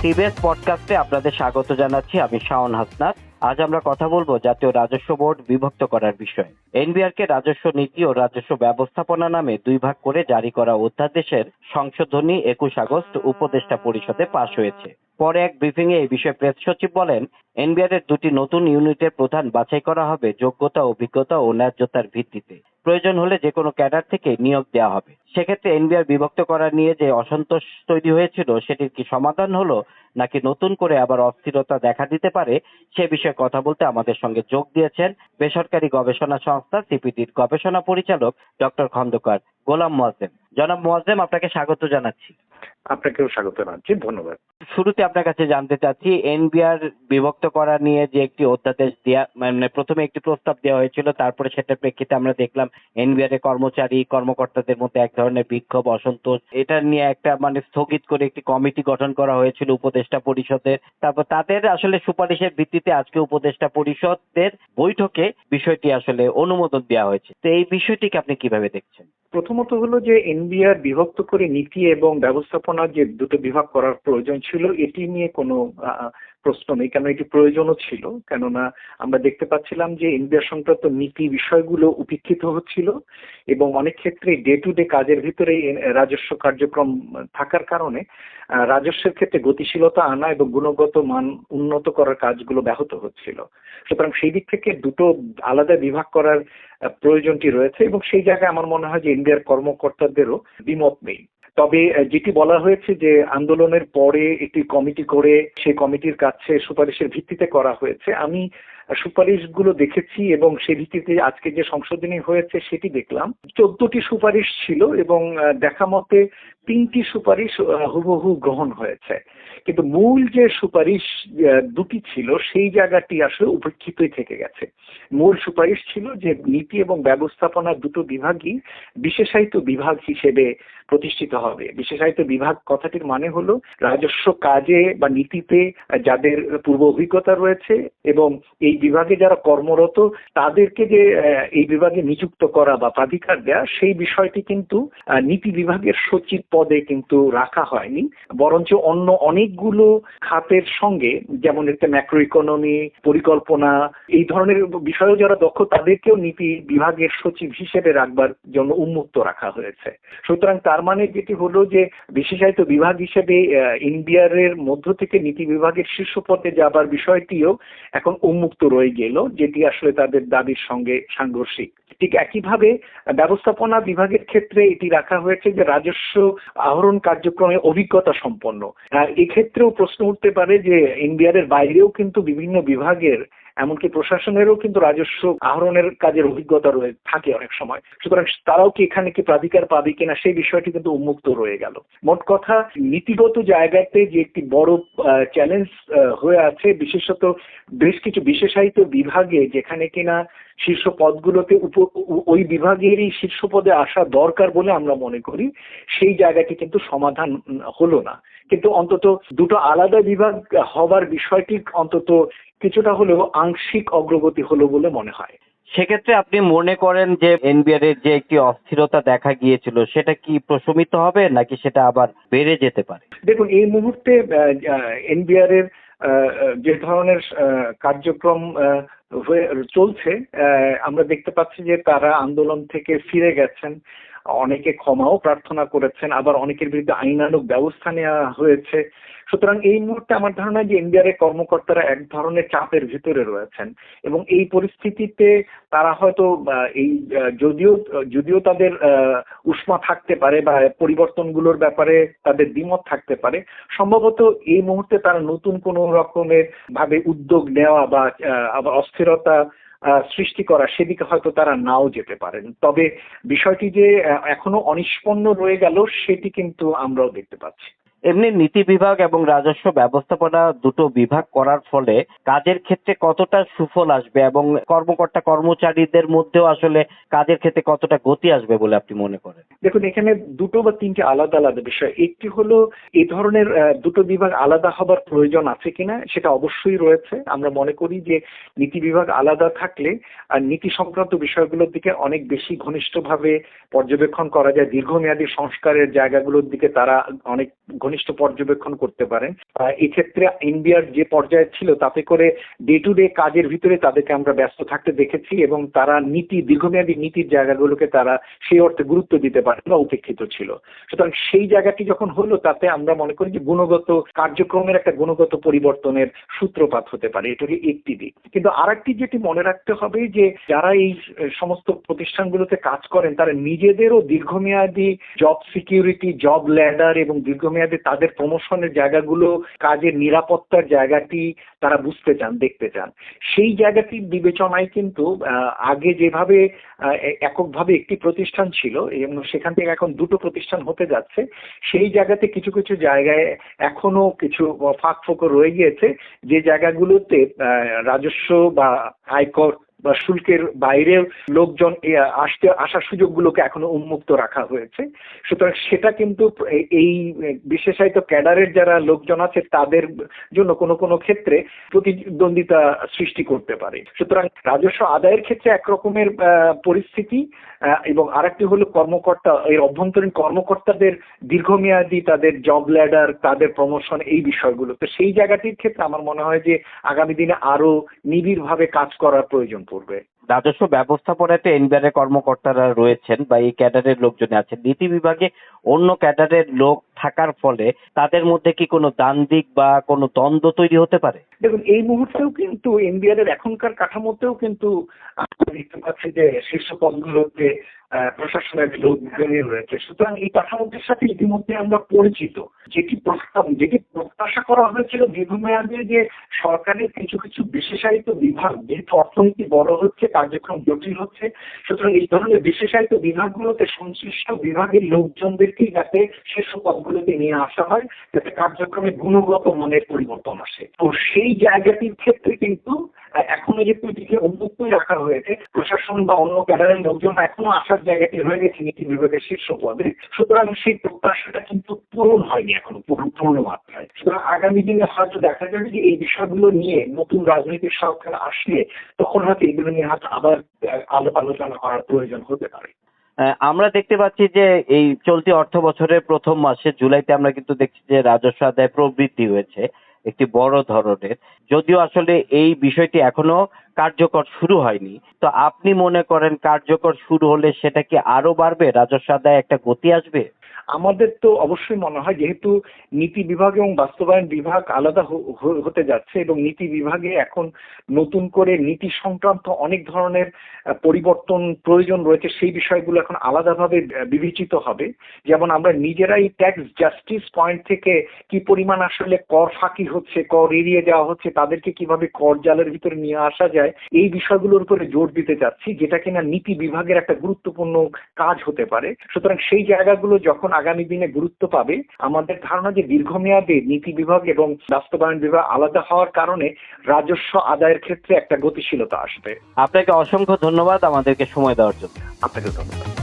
CBS পডকাস্টে আপনাদের স্বাগত জানাচ্ছি, আমি শাওন হাসনাত। আজ আমরা কথা বলব জাতীয় রাজস্ব বোর্ড বিভক্ত করার বিষয়ে। এনবিআর কে রাজস্ব নীতি ও রাজস্ব ব্যবস্থাপনা নামে দুই ভাগ করে জারি করা অধ্যাদেশের সংশোধনী একুশ আগস্ট উপদেষ্টা পরিষদে পাশ হয়েছে। পরে এক ব্রিফিং এ বিষয়ে প্রেস সচিব বলেন এনবিআর এর দুটি নতুন ইউনিটের প্রধান বাছাই করা হবে যোগ্যতা, অভিজ্ঞতা ও ন্যায্যতার ভিত্তিতে। প্রয়োজন হলে যে কোনো ক্যাডার থেকে নিয়োগ দেওয়া হবে। সেক্ষেত্রে এনবিআর বিভক্ত করা নিয়ে যে অসন্তোষ তৈরি হয়েছিল, সেটির কি সমাধান হলো, নাকি নতুন করে আবার অস্থিরতা দেখা দিতে পারে, সে বিষয়ে কথা বলতে আমাদের সঙ্গে যোগ দিয়েছেন বেসরকারি গবেষণা সংস্থা সিপিটির গবেষণা পরিচালক ডক্টর খন্দকার গোলাম মোয়াজ্জেম। জনাব মোয়াজ্জেম আপনাকে স্বাগত জানাচ্ছি। আপনাকেও স্বাগত জানাচ্ছি ধন্যবাদ। শুরুতে আপনার কাছে জানতে চাচ্ছি এনবিআর বিভক্ত করা নিয়ে যে একটি অধ্যাদেশ দেয়া মানে প্রথমে একটি প্রস্তাব দেওয়া হয়েছিল তারপরে সেটার প্রেক্ষিতে আমরা দেখলাম এনবিআর এর কর্মচারী কর্মকর্তাদের মধ্যে এক ধরনের বিক্ষোভ অসন্তোষ। এটা নিয়ে একটা মানে স্থগিত করে একটি কমিটি গঠন করা হয়েছিল উপদেষ্টা পরিষদের। তারপর তাদের আসলে সুপারিশের ভিত্তিতে আজকে উপদেষ্টা পরিষদের বৈঠকে বিষয়টি আসলে অনুমোদন দেওয়া হয়েছে। তো এই বিষয়টিকে আপনি কীভাবে দেখছেন? প্রথমত হলো যে এনবিআর বিভক্ত করে নীতি এবং ব্যবস্থাপনা যে দুটো বিভাগ করার প্রয়োজন ছিল, এটি নিয়ে কোনো প্রশ্ন নেই, কেন এটি প্রয়োজনও ছিল। কেননা আমরা দেখতে পাচ্ছিলাম যে এনবিআর সংক্রান্ত নীতি বিষয়গুলো উপেক্ষিত হচ্ছিল এবং অনেক ক্ষেত্রে ডে টু ডে কাজের ভিতরে রাজস্ব কার্যক্রম থাকার কারণে রাজস্বের ক্ষেত্রে গতিশীলতা আনা এবং গুণগত মান উন্নত করার কাজগুলো ব্যাহত হচ্ছিল। সুতরাং সেই দিক থেকে দুটো আলাদা বিভাগ করার প্রয়োজনটি রয়েছে এবং সেই জায়গায় আমার মনে হয় যে ইন্ডিয়ার কর্মকর্তাদেরও বিমত নেই। তবে যেটি বলা হয়েছে যে আন্দোলনের পরে একটি কমিটি করে সেই কমিটির কাছে সুপারিশের ভিত্তিতে করা হয়েছে, আমি সুপারিশগুলো দেখেছি এবং সে ভিত্তিতে আজকে যে সংশোধনী হয়েছে সেটি দেখলাম। চোদ্দটি সুপারিশ ছিল এবং দেখা মতে তিনটি সুপারিশ হুবহু গ্রহণ হয়েছে। কিন্তু মূল যে সুপারিশ দুটি ছিল সেই জায়গাটি আসলে উপেক্ষিতই থেকে গেছে। মূল সুপারিশ ছিল যে নীতি এবং ব্যবস্থাপনা দুটো বিভাগই বিশেষায়িত বিভাগ হিসেবে প্রতিষ্ঠিত হবে। বিশেষায়িত বিভাগ কথাটির মানে হলো রাজস্ব কাজে বা নীতিতে যাদের পূর্ব অভিজ্ঞতা রয়েছে এবং এই বিভাগে যারা কর্মরত, তাদেরকে যে এই বিভাগে নিযুক্ত করা বা প্রাধিকার দেওয়া সেই বিষয়টি কিন্তু নীতি বিভাগের সচিব পদে কিন্তু রাখা হয়নি। বরঞ্চ অন্য অনেকগুলো খাতের সঙ্গে, যেমন একটা ম্যাক্রো ইকোনমি পরিকল্পনা, এই ধরনের বিষয়েও যারা দক্ষ, তাদেরকেও নীতি বিভাগের সচিব হিসেবে রাখবার জন্য উন্মুক্ত রাখা হয়েছে। সুতরাং তার মানে যেটি হলো যে, বিশেষায়িত বিভাগ হিসেবে ইন্ডিয়ার এর মধ্য থেকে নীতি বিভাগের শীর্ষ পদে যাবার বিষয়টিও এখন উন্মুক্ত রয়ে গেল, যেটি আসলে তাদের দাবির সঙ্গে সাংঘর্ষিক। ঠিক একইভাবে ব্যবস্থাপনা বিভাগের ক্ষেত্রে এটি রাখা হয়েছে যে রাজস্ব আহরণ কার্যক্রমে অভিজ্ঞতা সম্পন্ন। এক্ষেত্রেও প্রশ্ন উঠতে পারে যে এনবিআর এর বাইরেও কিন্তু বিভিন্ন বিভাগের এমনকি প্রশাসনেরও কিন্তু রাজস্ব আহরণের কাজের অভিজ্ঞতা রয়ে থাকে অনেক সময়। সুতরাং তারাও কি এখানে কি প্রাধিকার পাবে কিনা সেই বিষয়টি কিন্তু উন্মুক্ত রয়ে গেল। মোট কথা, নীতিগত জায়গাতে যে একটি বড় চ্যালেঞ্জ হয়ে আছে, বিশেষত বেশ কিছু বিশেষায়িত বিভাগে, যেখানে কিনা শীর্ষ পদগুলোতে ওই বিভাগেরই শীর্ষ পদে আসা দরকার বলে আমরা মনে করি, সেই জায়গাটি কিন্তু সমাধান হলো না। কিন্তু অন্তত দুটো আলাদা বিভাগ হবার বিষয়টি অন্তত কিছুটা হলেও আংশিক অগ্রগতি হলো বলে মনে হয়। সেক্ষেত্রে আপনি মনে করেন যে এনবিআর এর যে একটি অস্থিরতা দেখা গিয়েছিল সেটা কি প্রশমিত হবে নাকি সেটা আবার বেড়ে যেতে পারে? দেখুন এই মুহূর্তে এনবিআর এর যে ধরনের কার্যক্রম হয়ে চলছে আহ, আমরা দেখতে পাচ্ছি যে তারা আন্দোলন থেকে ফিরে গেছেন। অনেকে ক্ষমাও প্রার্থনা করেছেন, আবার অনেকের বিরুদ্ধে আইনানুগ ব্যবস্থা নেওয়া হয়েছে। সুতরাং এই মুহূর্তে আমার ধারণা যে এনবিআর এর কর্মকর্তারা এক ধরনের চাপের ভিতরে রয়েছেন এবং এই পরিস্থিতিতে তারা হয়তো এই যদিও যদিও তাদের উষ্মা থাকতে পারে বা পরিবর্তনগুলোর ব্যাপারে তাদের দ্বিমত থাকতে পারে, সম্ভবত এই মুহূর্তে তারা নতুন কোনো রকমের ভাবে উদ্যোগ নেওয়া বা অস্থিরতা সৃষ্টি করা, সেদিকে হয়তো তারা নাও যেতে পারেন। তবে বিষয়টি যে এখনও অনিষ্পন্ন রয়ে গেল, সেটি কিন্তু আমরাও দেখতে পাচ্ছি। এমনি নীতি বিভাগ এবং রাজস্ব ব্যবস্থাপনা দুটো বিভাগ করার ফলে কাজের ক্ষেত্রে কতটা সুফল আসবে এবং কর্মকর্তা কর্মচারীদের মধ্যেও আসলে কাজের ক্ষেত্রে কতটা গতি আসবে বলে আপনি মনে করেন? দেখুন, এখানে দুটো বা তিনটে আলাদা আলাদা বিষয়। একটি হলো এই ধরনের দুটো বিভাগ আলাদা হবার প্রয়োজন আছে কিনা সেটা অবশ্যই রয়েছে। আমরা মনে করি যে নীতি বিভাগ আলাদা থাকলে আর নীতি সংক্রান্ত বিষয়গুলোর দিকে অনেক বেশি ঘনিষ্ঠভাবে পর্যবেক্ষণ করা যায়। দীর্ঘমেয়াদী সংস্কারের জায়গাগুলোর দিকে তারা অনেক ঘনিষ্ঠ পর্যবেক্ষণ করতে পারেন। এক্ষেত্রে এনবিআর যে পর্যায়ে ছিল, তাতে করে ডে টু ডে কাজের ভিতরে তাদেরকে আমরা ব্যস্ত থাকতে দেখেছি এবং তারা নীতি, দীর্ঘমেয়াদী নীতির জায়গাগুলোকে তারা সেই অর্থে গুরুত্ব দিতে পারে বা উপেক্ষিত ছিল। সুতরাং সেই জায়গাটি যখন হলো, তাতে আমরা মনে করি যে গুণগত কার্যক্রমের একটা গুণগত পরিবর্তনের সূত্রপাত হতে পারে। এটা একটি দিক। কিন্তু আরেকটি যেটি মনে রাখতে হবে যে, যারা এই সমস্ত প্রতিষ্ঠানগুলোতে কাজ করেন, তারা নিজেদেরও দীর্ঘমেয়াদী জব সিকিউরিটি জব ল্যাডার এবং দীর্ঘমেয়াদী তাদের প্রমোশনের জায়গাগুলো কাজের নিরাপত্তার জায়গাটি তারা বুঝতে চান, দেখতে চান। সেই জায়গাটির বিবেচনায় কিন্তু আগে যেভাবে এককভাবে একটি প্রতিষ্ঠান ছিল, এবং সেখান থেকে এখন দুটো প্রতিষ্ঠান হতে যাচ্ছে, সেই জায়গাতে কিছু কিছু জায়গায় এখনও কিছু ফাঁক ফোকর রয়ে গিয়েছে। যে জায়গাগুলোতে রাজস্ব বা আয়কর বা শুল্কের বাইরেও লোকজন আসতে, আসার সুযোগগুলোকে এখনও উন্মুক্ত রাখা হয়েছে। সুতরাং সেটা কিন্তু এই বিশেষায়িত ক্যাডারের যারা লোকজন আছে, তাদের জন্য কোনো কোনো ক্ষেত্রে প্রতিদ্বন্দ্বিতা সৃষ্টি করতে পারে। সুতরাং রাজস্ব আদায়ের ক্ষেত্রে একরকমের পরিস্থিতি এবং আরেকটি হলো কর্মকর্তা, এর অভ্যন্তরীণ কর্মকর্তাদের দীর্ঘমেয়াদী তাদের জব ল্যাডার, তাদের প্রমোশন এই বিষয়গুলো তো সেই জায়গাটির ক্ষেত্রে আমার মনে হয় যে আগামী দিনে আরও নিবিড়ভাবে কাজ করার প্রয়োজন পড়বে রাজস্ব ব্যবস্থাপনাতে এনবিআর এর কর্মকর্তারা রয়েছেন বা এই ক্যাডারের লোকজন আছেন। নীতি বিভাগে অন্য ক্যাডারের লোক থাকার ফলে তাদের মধ্যে কি কোনো দ্বান্দ্বিক বা কোনো দ্বন্দ্ব তৈরি হতে পারে? দেখুন, এই মুহূর্তেও কিন্তু এনবিআর এর এখনকার কাঠামোতেও কিন্তু দেখতে পাচ্ছি যে শীর্ষ পদগুলোতে প্রশাসনের লোক রয়েছে। সুতরাং এই কাঠামোটির সাথে ইতিমধ্যে আমরা পরিচিত। যেটি প্রস্তাব, যেটি প্রত্যাশা করা হয়েছিল দীর্ঘমেয়াদে যে সরকারের কিছু কিছু বিশেষায়িত বিভাগ, যেহেতু অর্থনীতি বড় হচ্ছে কার্যক্রম জটিল হচ্ছে। সুতরাং এই ধরনের বিশেষায়িত বিভাগগুলোতে সংশ্লিষ্ট বিভাগের লোকজনদেরকেই যাতে শীর্ষ পদগুলোতে নিয়ে আসা হয়, যাতে কার্যক্রমে গুণগত মানের পরিবর্তন আসে। তো সেই জায়গাটির ক্ষেত্রে কিন্তু এখনও যে এটিকে উন্মুক্তই রাখা হয়েছে, প্রশাসন বা অন্য ক্যাডারের লোকজন এখনও আসার জায়গাটি হয়ে গেছে নীতি বিভাগের শীর্ষ পদে। সুতরাং সেই প্রত্যাশাটা কিন্তু পূরণ হয়নি এখনও, পূর্ণ মাত্রায়। সুতরাং আগামী দিনে হয়তো দেখা যাবে যে এই বিষয়গুলো নিয়ে নতুন রাজনৈতিক সরকার আসলে তখন হয়তো এগুলো নিয়ে হয়তো আবার আলো- আলোচনা করার প্রয়োজন হতে পারে। আমরা দেখতে পাচ্ছি যে এই চলতি অর্থ বছরের প্রথম মাসে জুলাইতে আমরা কিন্তু দেখছি যে রাজস্ব আদায় প্রবৃদ্ধি হয়েছে। একটি বড় ধরনের। যদিও আসলে এই বিষয়টি এখনও কার্যকর শুরু হয়নি, তো আপনি মনে করেন কার্যকর শুরু হলে সেটা কি আরও বাড়বে? রাজস্ব আদায় একটা গতি আসবে? আমাদের তো অবশ্যই মনে হয়, যেহেতু নীতি বিভাগ এবং বাস্তবায়ন বিভাগ আলাদা হতে যাচ্ছে এবং নীতি বিভাগে এখন নতুন করে নীতি সংক্রান্ত অনেক ধরনের পরিবর্তন প্রয়োজন রয়েছে, সেই বিষয়গুলো এখন আলাদাভাবে বিবেচিত হবে। যেমন আমরা নিজেরাই ট্যাক্স জাস্টিস পয়েন্ট থেকে কি পরিমাণ আসলে কর ফাঁকি হচ্ছে, কর এড়িয়ে যাওয়া হচ্ছে, তাদেরকে কীভাবে কর জালের ভিতরে নিয়ে আসা যায়, এই বিষয়গুলোর উপরে জোর দিতে চাচ্ছি, যেটা কিনা নীতি বিভাগের একটা গুরুত্বপূর্ণ কাজ হতে পারে। সুতরাং সেই জায়গাগুলো যখন আগামী দিনে গুরুত্ব পাবে। আমাদের ধারণা যে দীর্ঘমেয়াদে নীতি বিভাগ এবং বাস্তবায়ন বিভাগ আলাদা হওয়ার কারণে রাজস্ব আদায়ের ক্ষেত্রে একটা গতিশীলতা আসবে। আপনাকে অসংখ্য ধন্যবাদ আমাদেরকে সময় দেওয়ার জন্য। আপনাকে ধন্যবাদ।